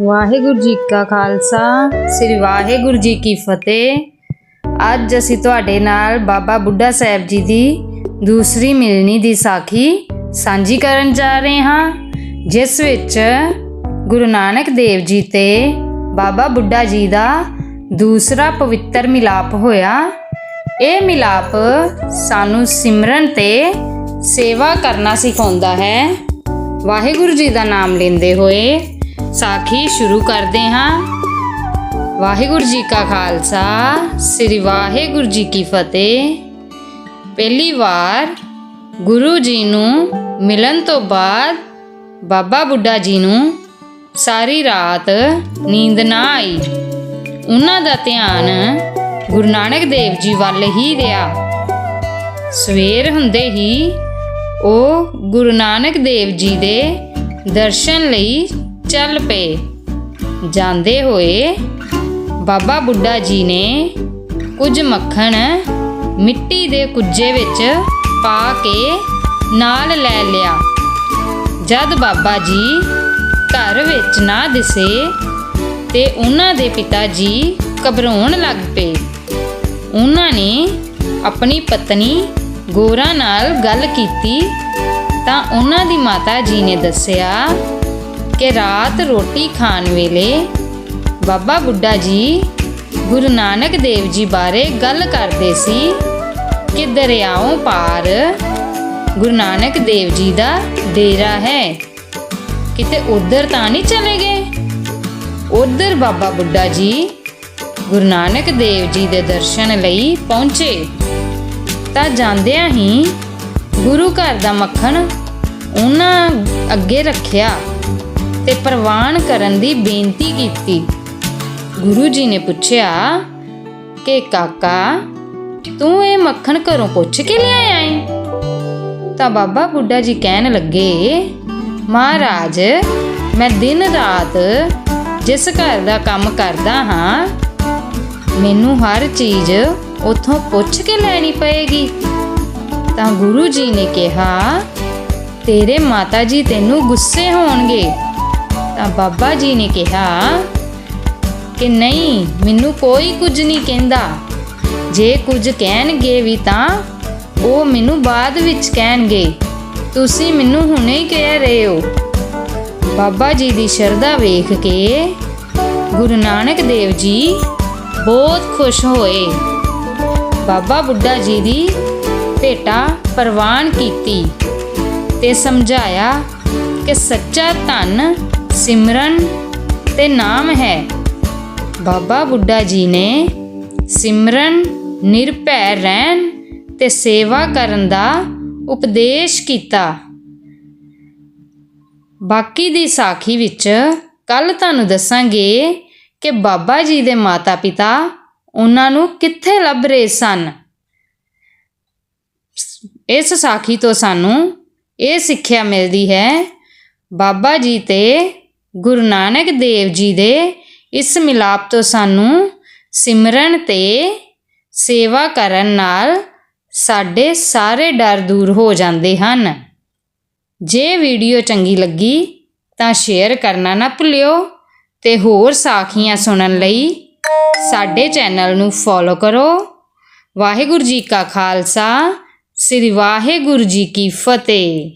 ਵਾਹਿਗੁਰੂ ਜੀ ਕਾ ਖਾਲਸਾ, ਸ੍ਰੀ ਵਾਹਿਗੁਰੂ ਜੀ ਕੀ ਫਤਿਹ। ਅੱਜ ਅਸੀਂ ਤੁਹਾਡੇ ਨਾਲ ਬਾਬਾ ਬੁੱਢਾ ਸਾਹਿਬ ਜੀ ਦੀ ਦੂਸਰੀ ਮਿਲਣੀ ਦੀ ਸਾਖੀ ਸਾਂਝੀ ਕਰਨ ਜਾ ਰਹੇ ਹਾਂ, ਜਿਸ ਵਿੱਚ ਗੁਰੂ ਨਾਨਕ ਦੇਵ ਜੀ ਤੇ ਬਾਬਾ ਬੁੱਢਾ ਜੀ ਦਾ ਦੂਸਰਾ ਪਵਿੱਤਰ ਮਿਲਾਪ ਹੋਇਆ। ਇਹ ਮਿਲਾਪ ਸਾਨੂੰ ਸਿਮਰਨ ਤੇ ਸੇਵਾ ਕਰਨਾ ਸਿਖਾਉਂਦਾ ਹੈ। ਵਾਹਿਗੁਰੂ ਜੀ ਦਾ ਨਾਮ ਲੈਂਦੇ ਹੋਏ ਸਾਖੀ ਸ਼ੁਰੂ ਕਰਦੇ ਹਾਂ। ਵਾਹਿਗੁਰੂ ਜੀ ਕਾ ਖਾਲਸਾ, ਸ੍ਰੀ ਵਾਹਿਗੁਰੂ ਜੀ ਕੀ ਫਤਿਹ। ਪਹਿਲੀ ਵਾਰ ਗੁਰੂ ਜੀ ਨੂੰ ਮਿਲਣ ਤੋਂ ਬਾਅਦ ਬਾਬਾ ਬੁੱਢਾ ਜੀ ਨੂੰ ਸਾਰੀ ਰਾਤ ਨੀਂਦ ਨਾ ਆਈ। ਉਹਨਾਂ ਦਾ ਧਿਆਨ ਗੁਰੂ ਨਾਨਕ ਦੇਵ ਜੀ ਵੱਲ ਹੀ ਰਿਹਾ। ਸਵੇਰ ਹੁੰਦੇ ਹੀ ਉਹ ਗੁਰੂ ਨਾਨਕ ਦੇਵ ਜੀ ਦੇ ਦਰਸ਼ਨ ਲਈ ਚੱਲ ਪਏ। ਜਾਂਦੇ ਹੋਏ ਬਾਬਾ ਬੁੱਢਾ ਜੀ ਨੇ ਕੁਝ ਮੱਖਣ ਮਿੱਟੀ ਦੇ ਕੁੱਜੇ ਵਿੱਚ ਪਾ ਕੇ ਨਾਲ ਲੈ ਲਿਆ। ਜਦ ਬਾਬਾ ਜੀ ਘਰ ਵਿੱਚ ਨਾ ਦਿਸੇ ਤੇ ਉਹਨਾਂ ਦੇ ਪਿਤਾ ਜੀ ਘਬਰਾਉਣ ਲੱਗ ਪਏ। ਉਹਨਾਂ ਨੇ ਆਪਣੀ ਪਤਨੀ ਗੋਰਾ ਨਾਲ ਗੱਲ ਕੀਤੀ ਤਾਂ ਉਹਨਾਂ ਦੀ ਮਾਤਾ ਜੀ ਨੇ ਦੱਸਿਆ ਕਿ ਰਾਤ ਰੋਟੀ ਖਾਣ ਵੇਲੇ ਬਾਬਾ ਬੁੱਢਾ ਜੀ ਗੁਰੂ ਨਾਨਕ ਦੇਵ ਜੀ ਬਾਰੇ ਗੱਲ ਕਰਦੇ ਸੀ ਕਿ ਦਰਿਆਓਂ ਪਾਰ ਗੁਰੂ ਨਾਨਕ ਦੇਵ ਜੀ ਦਾ ਡੇਰਾ ਹੈ। ਕਿਤੇ ਉਧਰ ਤਾਂ ਨਹੀਂ ਚਲੇ ਗਏ? ਉਧਰ ਬਾਬਾ ਬੁੱਢਾ ਜੀ ਗੁਰੂ ਨਾਨਕ ਦੇਵ ਜੀ ਦੇ ਦਰਸ਼ਨ ਲਈ ਪਹੁੰਚੇ। ਤਾਂ ਜਾਂਦਿਆਂ ਹੀ ਗੁਰੂ ਘਰ ਦਾ ਮੱਖਣ ਉਹਨਾਂ ਅੱਗੇ ਰੱਖਿਆ। ਤੇ ਪ੍ਰਵਾਨ ਕਰਨ ਦੀ ਬੇਨਤੀ ਕੀਤੀ। ਗੁਰੂ ਜੀ ਨੇ ਪੁੱਛਿਆ, ਕਿ ਕਾਕਾ, ਤੂੰ ਇਹ ਮੱਖਣ ਘਰੋਂ ਪੁੱਛ ਕੇ ਲਿਆਇਆ ਏ? ਤਾਂ ਬਾਬਾ ਬੁੱਢਾ ਜੀ ਕਹਿਣ ਲੱਗੇ, ਮਹਾਰਾਜ, ਮੈਂ ਦਿਨ ਰਾਤ ਜਿਸ ਘਰ ਦਾ ਕੰਮ ਕਰਦਾ ਹਾਂ, ਮੈਨੂੰ ਹਰ ਚੀਜ਼ ਉਥੋਂ ਪੁੱਛ ਕੇ ਲੈਣੀ ਪਏਗੀ। ਤਾਂ ਗੁਰੂ ਜੀ ਨੇ ਕਿਹਾ, ਤੇਰੇ ਮਾਤਾ ਜੀ ਤੈਨੂੰ ਗੁੱਸੇ ਹੋਣਗੇ। ਤਾਂ ਬਾਬਾ ਜੀ ਨੇ ਕਿਹਾ ਕਿ ਨਹੀਂ, ਮੈਨੂੰ ਕੋਈ ਕੁਝ ਨਹੀਂ ਕਹਿੰਦਾ। ਜੇ ਕੁਝ ਕਹਿਣਗੇ ਵੀ ਤਾਂ ਉਹ ਮੈਨੂੰ ਬਾਅਦ ਵਿੱਚ ਕਹਿਣਗੇ। ਤੁਸੀਂ ਮੈਨੂੰ ਹੁਣੇ ਹੀ ਕਹਿ ਰਹੇ ਹੋ। ਬਾਬਾ ਜੀ ਦੀ ਸ਼ਰਧਾ ਵੇਖ ਕੇ ਗੁਰੂ ਨਾਨਕ ਦੇਵ ਜੀ ਬਹੁਤ ਖੁਸ਼ ਹੋਏ। ਬਾਬਾ ਬੁੱਢਾ ਜੀ ਦੀ ਭੇਟਾ ਪ੍ਰਵਾਨ ਕੀਤੀ ਤੇ ਸਮਝਾਇਆ ਕਿ ਸੱਚਾ ਧਨ ਸਿਮਰਨ ਤੇ ਨਾਮ ਹੈ। ਬਾਬਾ ਬੁੱਢਾ ਜੀ ਨੇ ਸਿਮਰਨ, ਨਿਰਭੈ ਰਹਿਣ ਤੇ ਸੇਵਾ ਕਰਨ ਦਾ ਉਪਦੇਸ਼ ਕੀਤਾ। ਬਾਕੀ ਦੀ ਸਾਖੀ ਵਿੱਚ ਕੱਲ ਤੁਹਾਨੂੰ ਦੱਸਾਂਗੇ ਕਿ ਬਾਬਾ ਜੀ ਦੇ ਮਾਤਾ-ਪਿਤਾ ਉਹਨਾਂ ਨੂੰ ਕਿੱਥੇ ਲੱਭ ਰਹੇ ਸਨ। ਇਸ ਸਾਖੀ ਤੋਂ ਸਾਨੂੰ ਇਹ ਸਿੱਖਿਆ ਮਿਲਦੀ ਹੈ, ਬਾਬਾ ਜੀ ਤੇ ਗੁਰੂ ਨਾਨਕ ਦੇਵ ਜੀ ਦੇ ਇਸ ਮਿਲਾਪ ਤੋਂ ਸਾਨੂੰ ਸਿਮਰਨ ਤੇ ਸੇਵਾ ਕਰਨ ਨਾਲ ਸਾਡੇ ਸਾਰੇ ਡਰ ਦੂਰ ਹੋ ਜਾਂਦੇ ਹਨ। ਜੇ ਵੀਡੀਓ ਚੰਗੀ ਲੱਗੀ ਤਾਂ ਸ਼ੇਅਰ ਕਰਨਾ ਨਾ ਭੁੱਲਿਓ ਤੇ ਹੋਰ ਸਾਖੀਆਂ ਸੁਣਨ ਲਈ ਸਾਡੇ ਚੈਨਲ ਨੂੰ ਫੋਲੋ ਕਰੋ। ਵਾਹਿਗੁਰੂ ਜੀ ਕਾ ਖਾਲਸਾ, ਸ੍ਰੀ ਵਾਹਿਗੁਰੂ ਜੀ ਕੀ ਫਤਿਹ।